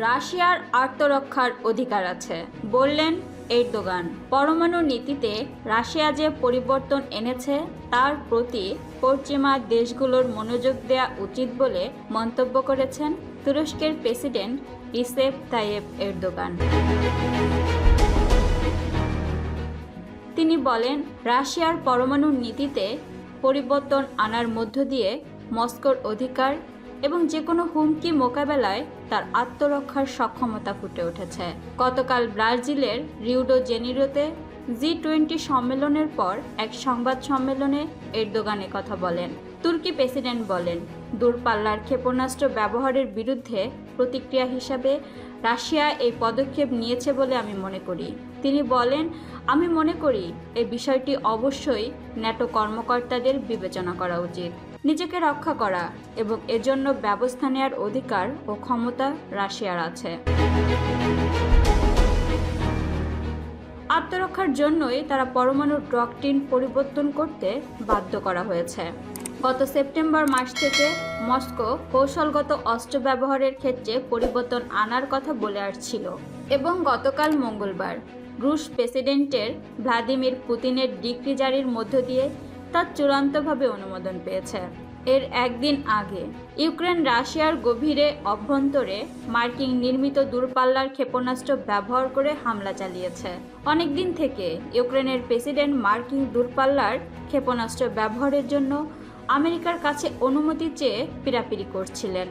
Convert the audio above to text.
রাশিয়ার আত্মরক্ষার অধিকার আছে। বললেন এরদোগান, পরমাণু নীতিতে রাশিয়া যে পরিবর্তন এনেছে, তার প্রতি পশ্চিমা দেশগুলোর মনোযোগ দেওয়া উচিত বলে মন্তব্য করেছেন তুরস্কের প্রেসিডেন্ট ইসেফ তাইয়েব এরদোগান। তিনি বলেন, রাশিয়ার পরমাণু নীতিতে পরিবর্তন আনার মধ্য দিয়ে মস্কোর অধিকার এবং যে কোনো হুমকি মোকাবেলায় তার আত্মরক্ষার সক্ষমতা ফুটে উঠেছে। গতকাল ব্রাজিলের রিউডো জেনিরোতে জি টোয়েন্টি সম্মেলনের পর এক সংবাদ সম্মেলনে এরদোগান কথা বলেন। তুর্কি প্রেসিডেন্ট বলেন, দূরপাল্লার ক্ষেপণাস্ত্র ব্যবহারের বিরুদ্ধে প্রতিক্রিয়া হিসাবে রাশিয়া এই পদক্ষেপ নিয়েছে বলে আমি মনে করি। তিনি বলেন, আমি মনে করি এই বিষয়টি অবশ্যই ন্যাটো কর্মকর্তাদের বিবেচনা করা উচিত। নিজেকে রক্ষা করা এবং এজন্য ব্যবস্থা নেয়ার অধিকার ও ক্ষমতা রাশিয়ার আছে। আত্মরক্ষার জন্যই তারা পরমাণু ডকটিন পরিবর্তন করতে বাধ্য করা হয়েছে। গত সেপ্টেম্বর মাস থেকে মস্কো কৌশলগত অস্ত্র ব্যবহারের ক্ষেত্রে পরিবর্তন আনার কথা বলে আসছিল এবং গতকাল মঙ্গলবার রুশ প্রেসিডেন্টের ভ্লাদিমির পুতিনের ডিক্রি জারির মধ্য দিয়ে তা চূড়ান্তভাবে অনুমোদন পেয়েছে। এর একদিন আগে, ইউক্রেন রাশিয়ার গভীরে অভ্যন্তরে মার্কিন নির্মিত দূরপাল্লার ক্ষেপণাস্ত্র ব্যবহার করে হামলা চালিয়েছে। অনেকদিন থেকে ইউক্রেনের প্রেসিডেন্ট মার্কিন দূরপাল্লার ক্ষেপণাস্ত্র ব্যবহারের জন্য আমেরিকার কাছে অনুমতি চেয়ে পিরাপিরি করছিলেন।